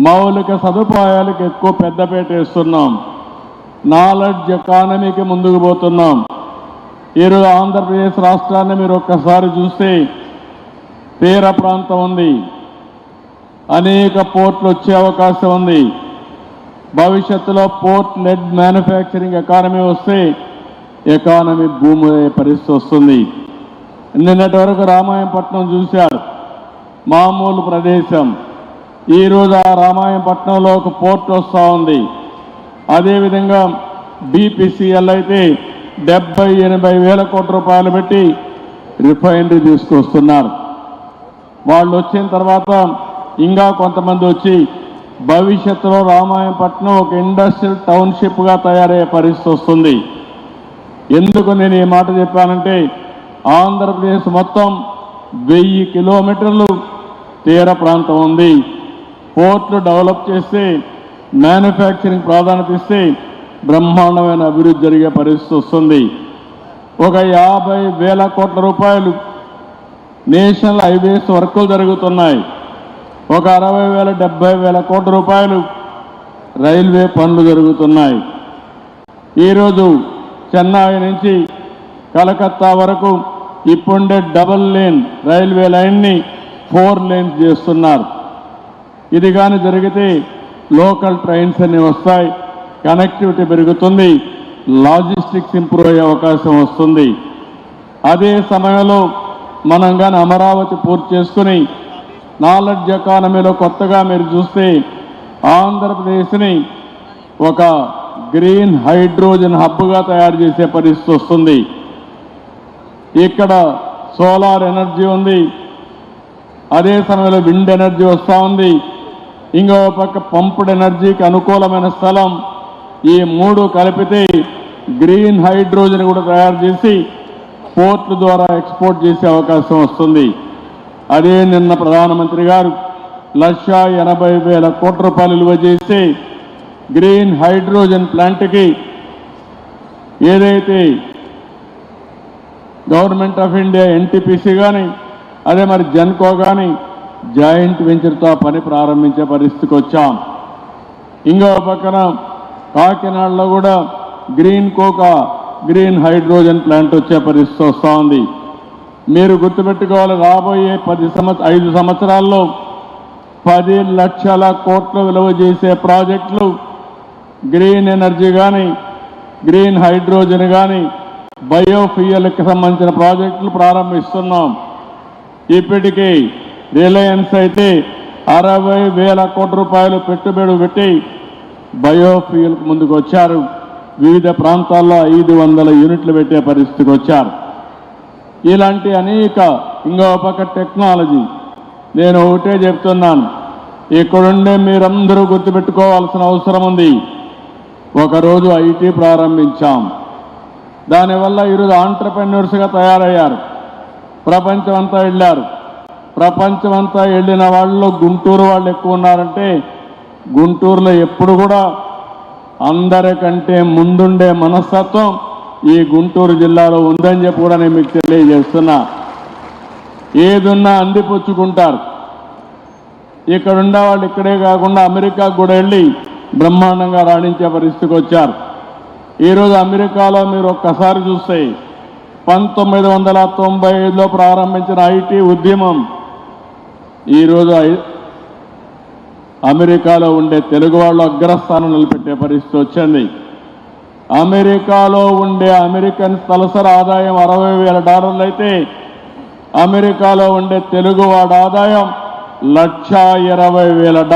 మౌలిక సదుపాయాలకు ఎక్కువ పెద్దపేట వేస్తున్నాం. నాలెడ్జ్ ఎకానమీకి ముందుకు పోతున్నాం. ఈరోజు ఆంధ్రప్రదేశ్ రాష్ట్రాన్ని మీరు ఒక్కసారి చూస్తే తీర ప్రాంతం ఉంది. అనేక పోర్ట్లు వచ్చే అవకాశం ఉంది. భవిష్యత్తులో పోర్ట్ లెడ్ మ్యానుఫ్యాక్చరింగ్ ఎకానమీ వస్తే ఎకానమీ భూమి పరిస్థితి వస్తుంది. నిన్నటి వరకు రామాయణపట్నం చూశారు. మామూలు ప్రదేశం. ఈరోజు ఆ రామాయణపట్నంలో ఒక పోర్ట్ వస్తూ ఉంది. అదేవిధంగా బీపీసీఎల్ అయితే డెబ్బై ఎనభై వేల కోట్ల రూపాయలు పెట్టి రిఫైనరీ తీసుకొస్తున్నారు. వాళ్ళు వచ్చిన తర్వాత ఇంకా కొంతమంది వచ్చి భవిష్యత్తులో రామాయణపట్నం ఒక ఇండస్ట్రియల్ టౌన్షిప్గా తయారయ్యే పరిస్థితి వస్తుంది. ఎందుకు నేను ఈ మాట చెప్పానంటే ఆంధ్రప్రదేశ్ మొత్తం వెయ్యి కిలోమీటర్లు తీర ప్రాంతం ఉంది. పోర్ట్లు డెవలప్ చేస్తే మ్యానుఫ్యాక్చరింగ్ ప్రాధాన్యత ఇస్తే బ్రహ్మాండమైన అభివృద్ధి జరిగే పరిస్థితి వస్తుంది. ఒక యాభై వేల కోట్ల రూపాయలు నేషనల్ హైవేస్ వర్కులు జరుగుతున్నాయి. ఒక అరవై వేల డెబ్బై వేల కోట్ల రూపాయలు రైల్వే పనులు జరుగుతున్నాయి. ఈరోజు చెన్నై నుంచి కలకత్తా వరకు ఇప్పుండే డబల్ లేన్ రైల్వే లైన్ని ఫోర్ లేన్స్ చేస్తున్నారు. ఇది కానీ జరిగితే లోకల్ ట్రైన్స్ అన్ని వస్తాయి. కనెక్టివిటీ పెరుగుతుంది. లాజిస్టిక్స్ ఇంప్రూవ్ అయ్యే అవకాశం వస్తుంది. అదే సమయంలో మనం కానీ అమరావతి పూర్తి చేసుకుని నాలెడ్జ్ ఎకానమీలో కొత్తగా మీరు చూస్తే ఆంధ్రప్రదేశ్ని ఒక గ్రీన్ హైడ్రోజన్ హబ్గా తయారు చేసే పరిస్థితి వస్తుంది. ఇక్కడ సోలార్ ఎనర్జీ ఉంది. అదే సమయంలో విండ్ ఎనర్జీ వస్తూ ఉంది. ఇంకో పక్క పంప్డ్ ఎనర్జీకి అనుకూలమైన స్థలం. ఈ మూడు కలిపితే గ్రీన్ హైడ్రోజన్ కూడా తయారు చేసి పోర్ట్ల ద్వారా ఎక్స్పోర్ట్ చేసే అవకాశం వస్తుంది. అదే నిన్న ప్రధానమంత్రి గారు లక్ష ఎనభై వేల కోట్ల రూపాయలు విలువ చేసి గ్రీన్ హైడ్రోజన్ ప్లాంట్కి ఏదైతే గవర్నమెంట్ ఆఫ్ ఇండియా ఎన్టీపీసీ కానీ అదే మరి జెన్కో కానీ జాయింట్ వెంచర్తో పని ప్రారంభించే పరిస్థితికి వచ్చాం. ఇంకో పక్కన కాకినాడలో కూడా గ్రీన్ కోకా గ్రీన్ హైడ్రోజన్ ప్లాంట్ వచ్చే పరిస్థితి వస్తూ ఉంది. మీరు గుర్తుపెట్టుకోవాలి రాబోయే పది సంవత్సర ఐదు సంవత్సరాల్లో పది లక్షల కోట్ల విలువ చేసే ప్రాజెక్టులు గ్రీన్ ఎనర్జీ కానీ గ్రీన్ హైడ్రోజన్ కానీ బయోఫ్యూయల్కి సంబంధించిన ప్రాజెక్టులు ప్రారంభిస్తున్నాం. ఇప్పటికీ రిలయన్స్ అయితే అరవై వేల కోట్ల రూపాయలు పెట్టుబడి పెట్టి బయోఫ్యూయల్కి ముందుకు వచ్చారు. వివిధ ప్రాంతాల్లో ఐదు వందల యూనిట్లు పెట్టే పరిస్థితికి వచ్చారు. ఇలాంటి అనేక ఇంకో పక్క టెక్నాలజీ నేను ఒకటే చెప్తున్నాను. ఇక్కడుండే మీరందరూ గుర్తుపెట్టుకోవాల్సిన అవసరం ఉంది. ఒకరోజు ఐటీ ప్రారంభించాం. దానివల్ల ఈరోజు ఆంటర్ప్రెన్యూర్స్గా తయారయ్యారు. ప్రపంచం అంతా వెళ్ళారు. ప్రపంచం అంతా వెళ్ళిన వాళ్ళలో గుంటూరు వాళ్ళు ఎక్కువ ఉన్నారంటే గుంటూరులో ఎప్పుడు కూడా అందరికంటే ముందుండే మనస్తత్వం ఈ గుంటూరు జిల్లాలో ఉందని చెప్పి కూడా నేను మీకు తెలియజేస్తున్నా. ఏదున్నా అందిపుచ్చుకుంటారు. ఇక్కడ ఉండేవాళ్ళు ఇక్కడే కాకుండా అమెరికాకు కూడా వెళ్ళి బ్రహ్మాండంగా రాణించే పరిస్థితికి వచ్చారు. ఈరోజు అమెరికాలో మీరు ఒక్కసారి చూస్తే పంతొమ్మిది వందల తొంభై ఐదులో ప్రారంభించిన ఐటీ ఉద్యమం ఈరోజు అమెరికాలో ఉండే తెలుగు వాళ్ళు అగ్రస్థానం నిలబెట్టే పరిస్థితి వచ్చింది. అమెరికాలో ఉండే అమెరికన్ తలసరి ఆదాయం అరవై వేల డాలర్లు అయితే అమెరికాలో ఉండే తెలుగువాడి ఆదాయం లక్ష ఇరవై వేల డాలర్